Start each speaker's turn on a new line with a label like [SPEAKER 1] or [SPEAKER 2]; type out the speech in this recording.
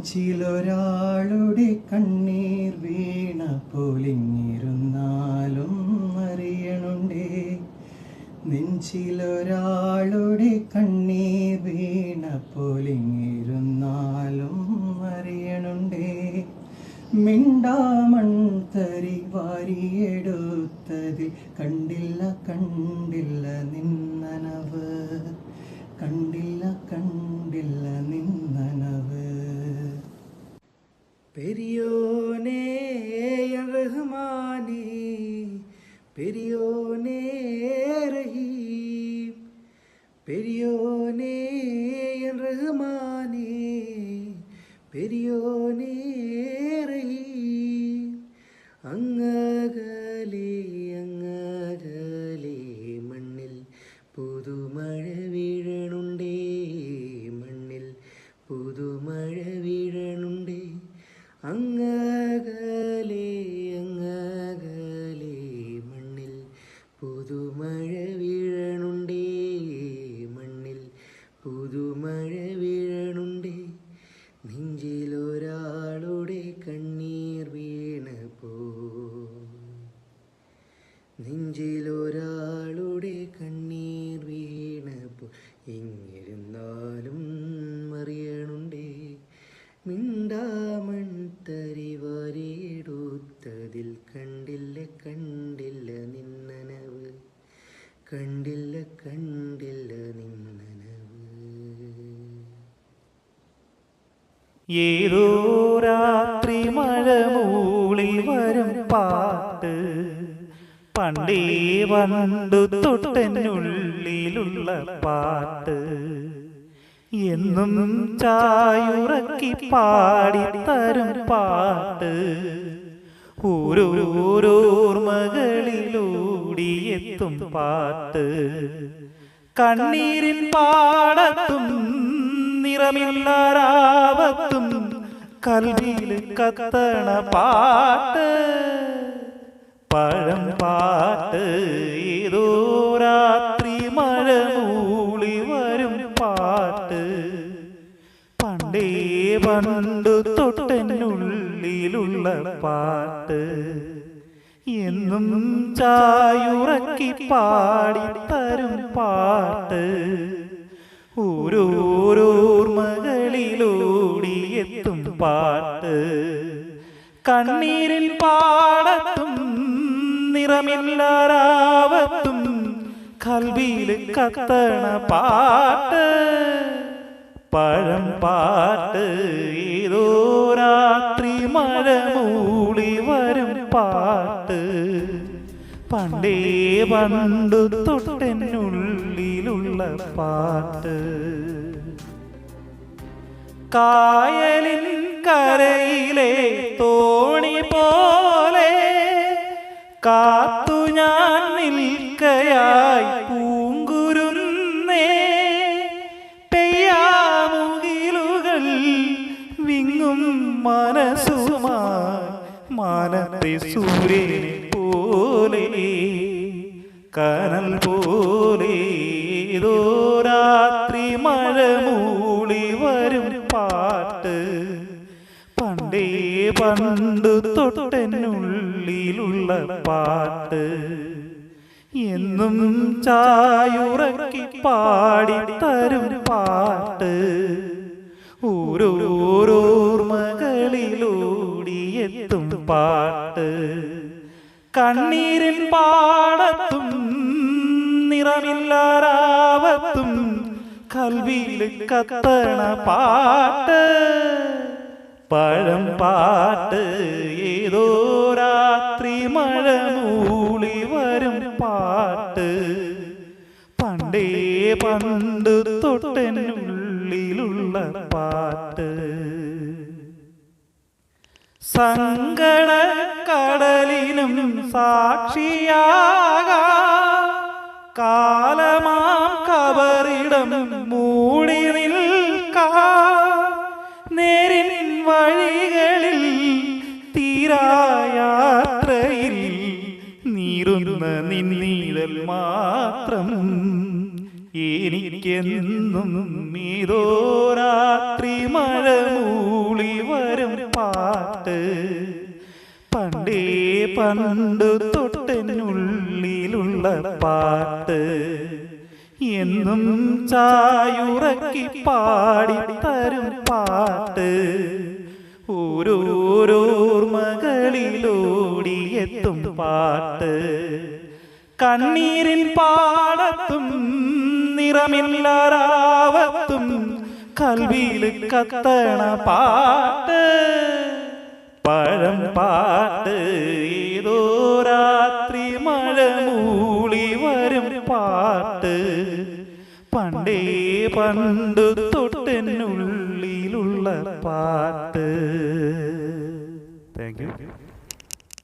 [SPEAKER 1] നെഞ്ചിലൊരാളുടെ കണ്ണീർ വീണ പൊലിഞ്ഞിരുന്നാലും അറിയണുണ്ടേ. നെഞ്ചിലൊരാളുടെ കണ്ണീർ വീണ പൊലിഞ്ഞിരുന്നാലും അറിയണുണ്ടേ. മിണ്ടാമൺ തരി വാരിയെടുത്തതിൽ കണ്ടില്ല കണ്ടില്ല പെരിയോനേ റഹീം പെരിയോനേ റഹ്മാനേ പെരിയോനേ റഹീം അങ്ങകലെ അങ്ങകലെ മണ്ണിൽ പുതുമഴ വീഴണുണ്ടേ മണ്ണിൽ പുതുമഴ വീഴണുണ്ടേ അങ്ങകലെ
[SPEAKER 2] ഏതോ രാത്രി മഴ മൂളി വരും പാട്ട്. പണ്ടേ വണ്ടു തൊട്ടനുള്ളിലുള്ള പാട്ട്. എന്നും ചായുറക്കി പാടിത്തരും പാട്ട്. ഓരോരോർമകളിലൂടിയെത്തും പാട്ട്. കണ്ണീരിൻ പാടത്തും നിറമില്ലാരാവത്തും കൽവിയിൽ കത്തണ പാട്ട്. പഴം പാട്ട് ഏതോ രാത്രി മഴ മൂളി വരും പാട്ട്. പണ്ടേ പണ്ടു തൊട്ടനുള്ളിലുള്ള പാട്ട്. എന്നും ചായുറക്കി തരും പാട്ട്. ഓരോരോർമകളിലൂടിയെത്തും പാട്ട്. കണ്ണീരിൽ പാടത്തും നിറമില്ലാരാവത്തും കൽവിയിൽ കത്തണ പാട്ട്. പഴം പാട്ട് ഏതോ രാത്രി മഴ മൂളി വരും പാട്ട്. പണ്ടേ പണ്ടു തൊട്ടെന്നുള്ളിലുള്ള പാട്ട്. കായലിൽ കരയിലെ തോണി പോലെ കാത്തു ഞാൻ നിൽക്കയായി പൂങ്കുരുന്നേ. പെയ്യാമുകിലുകൾ വിങ്ങും മനസ്സുമായി മാനത്തെ സൂര്യനെ പോലെ കനൽ പോലെ. ഏതോ രാത്രി മഴ മൂളി വരും പാട്ട്. പണ്ടേ പണ്ട് തൊട്ടെന്നുള്ളിലുള്ള പാട്ട്. എന്നും ചായുറക്കി തരും പാട്ട്. ഓരോരോർമകളിലൂടിയെത്തും പാട്ട്. കണ്ണീരിൻ പാടത്തും നിറമില്ലാരാവത്തും കൽവിയിൽ കത്തണ പാട്ട്. പഴം പാട്ട് ഏതോ രാത്രി മഴ മൂളി വരും പാട്ട്. പണ്ടേ പണ്ട് തൊട്ടനുള്ളിലുള്ള പാട്ട്. സങ്കട കടലിനും സാക്ഷിയാകാ നീറുന്ന മാത്രം എനിക്കെന്നും മീതോ രാത്രി മഴ മൂളി വരും പാട്ട്. പണ്ടേ പണ്ട് തൊട്ടിനുള്ളിലുള്ള പാട്ട്. എന്നും ചായുറക്കി പാടി തരും പാട്ട്. ഓരോരോർമകളിലോടിയെത്തും പാട്ട്. കണ്ണീരിൻ പാടത്തും നിറമില്ലാരാവത്തും കൽവിയിൽ കത്തണ പാട്ട്. പഴം പാട്ട് ഏതോ രാത്രി മഴ മൂളി വരും പാട്ട്. പണ്ടേ പണ്ട് തൊട്ടിനുള്ളിലുള്ള പാട്ട്.